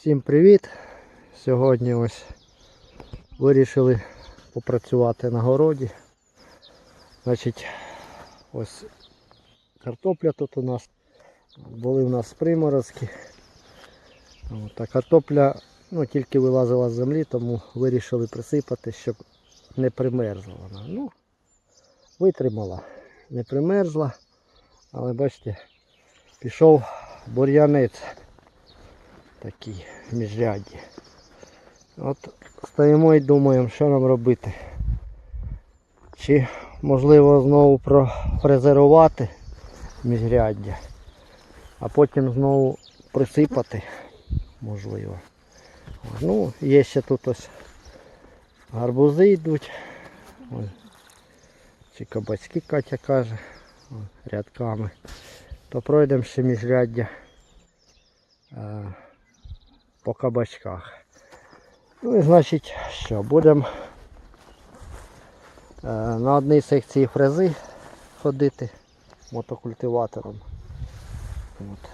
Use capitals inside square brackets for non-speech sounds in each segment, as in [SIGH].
Всім привіт! Сьогодні ось вирішили попрацювати на городі. Значить, ось картопля тут у нас. Були у нас приморозки. От, а картопля ну, тільки вилазила з землі, тому вирішили присипати, щоб не примерзла вона. Ну, витримала, не примерзла, але бачите, пішов бур'янець такий міжрядді. От стоїмо і думаємо, що нам робити. Чи можливо знову профрезерувати міжряддя, а потім знову присипати, можливо. Ну, є ще тут ось гарбузи йдуть. Чи кабачки Катя каже, рядками. То пройдемо ще міжряддя по кабачках. Ну і значить що, будемо е, на одній секції фрези ходити мотокультиватором. От.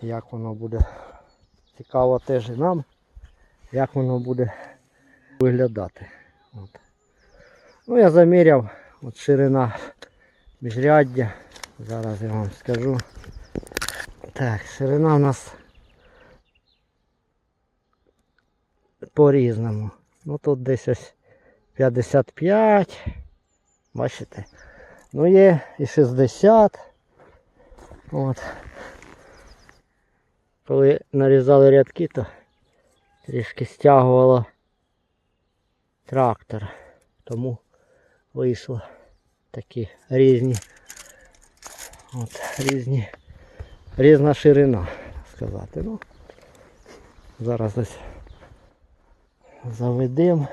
Як воно буде цікаво теж і нам, як воно буде виглядати. От. Ну я заміряв от ширина міжряддя. Зараз я вам скажу. Так, ширина у нас по-різному. Ну тут десь ось 55. Бачите? Ну є і 60. От. Коли нарізали рядки, то трішки стягувало трактор. Тому вийшло такі різні. От, різні. Різна ширина, сказати. Ну, зараз ось заведемо.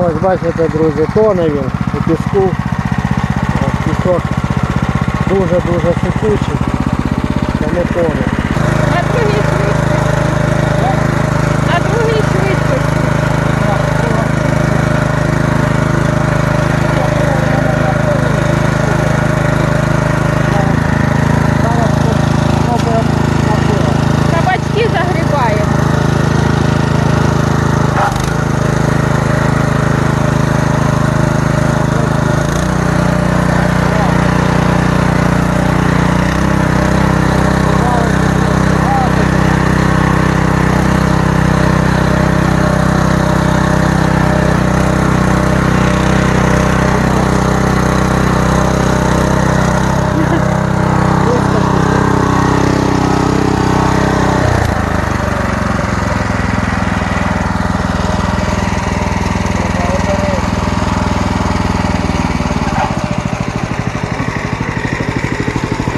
Ось бачите, друзі, тоне він у піску. Ось пісок дуже-дуже сипучий. Тому тоне. На другій швидкості. На другій швидкості. Кабачки загрібаємо.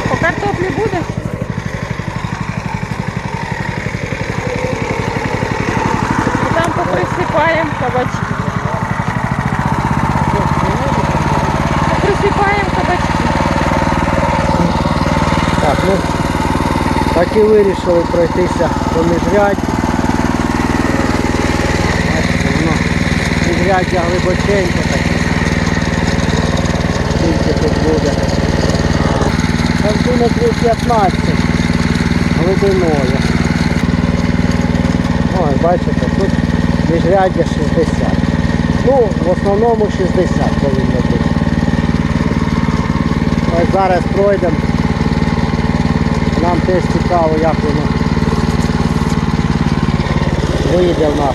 По картоплі буде? І там поприсипаємо кабачки. Поприсипаємо кабачки. Так, ну так і вирішили пройтися по. Бачите, воно міжряддя глибоченьке. Скільки тут буде. Сантиметрів 15 глибиною. Ось бачите, тут міжряддя 60. Ну, в основному 60 повинно бути. Ось зараз пройдемо. Нам теж цікаво, як воно вийде в нас.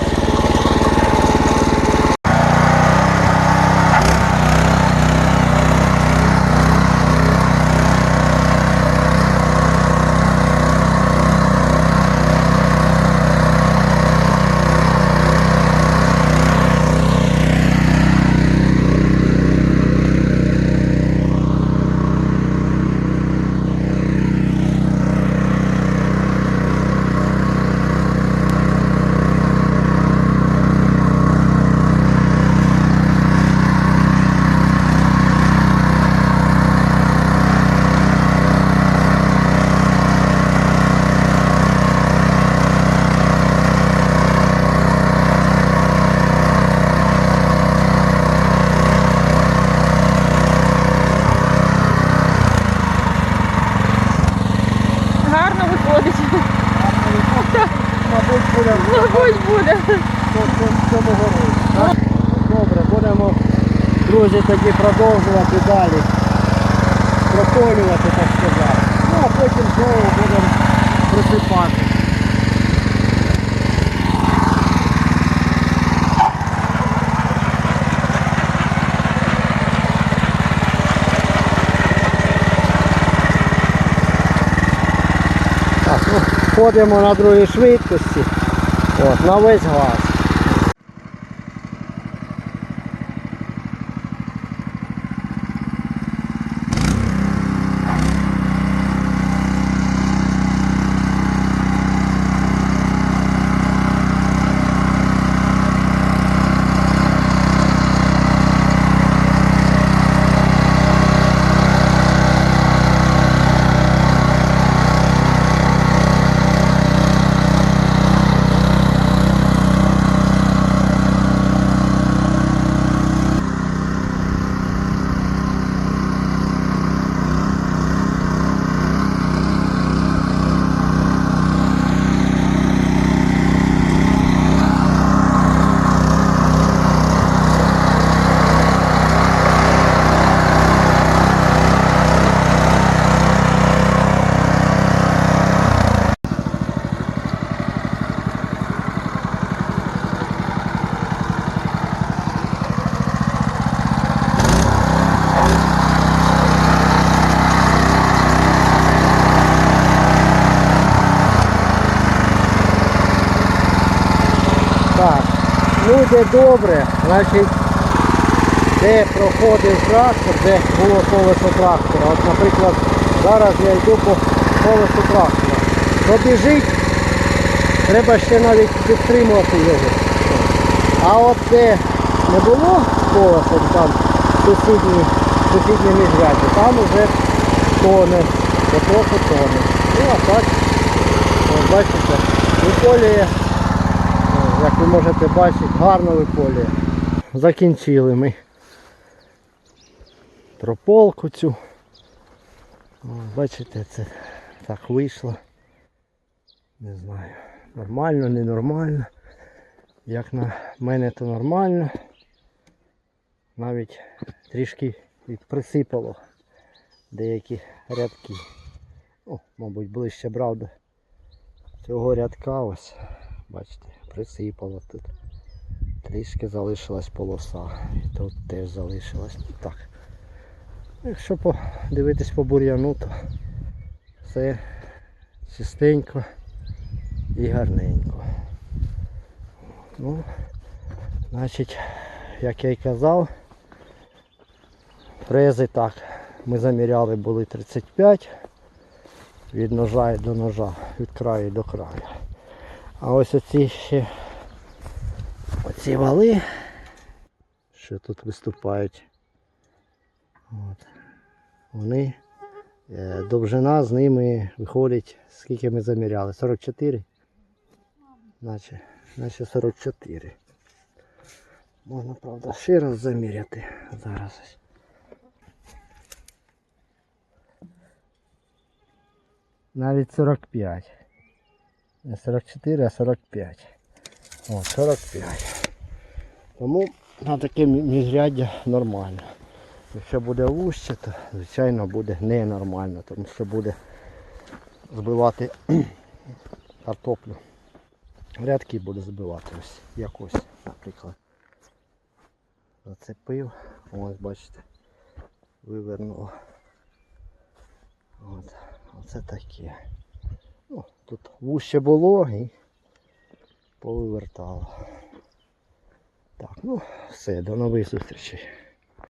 Гарно виходить. Мабуть, будемо Мабуть, буде. в цьому городі. так? Добре, будемо, друзі, тоді продовжувати далі. Прополювати, так сказати. Ну, а потім знову будемо присипати. Ну, ходимо на другій швидкості. От, на весь газ. Так, йде добре, значить, де проходив трактор, де було колесо трактора. От, наприклад, зараз я йду по колесу трактора. Пробіжить, треба ще навіть підтримувати його. А от де не було колеса, там сусідні, сусідні міжряддя, там вже тоне, потроху тоне. Ну а так, бачите, виколює як ви можете бачити, гарно виполює. Закінчили ми прополку цю. Бачите, це так вийшло. Не знаю, нормально, ненормально. Як на мене то нормально. Навіть трішки присипало деякі рядки. О, мабуть, ближче брав до цього рядка ось. Бачите, присипало тут. Трішки залишилась полоса. І тут теж залишилась. Так. Якщо подивитись по бур'яну, то все чистенько і гарненько. Ну, значить, як я й казав, фрези так, ми заміряли були 35 від ножа до ножа, від краю до краю. А ось оці ще оці вали, що тут виступають. От. Вони, е, довжина з ними виходить, скільки ми заміряли? 44? Наче, наче 44. Можна, правда, ще раз заміряти зараз. Навіть 45. Не 44, а 45. О, 45. Тому на таке мі- міжряддя нормально. Якщо буде вужче, то звичайно буде ненормально, тому що буде збивати [CLEARS THROAT] картоплю. Рядки буде збивати ось якось, наприклад. Зацепив, ось бачите, вивернуло. От, оце таке. Тут вуще було і повивертало. Так, ну все, до нових зустрічей.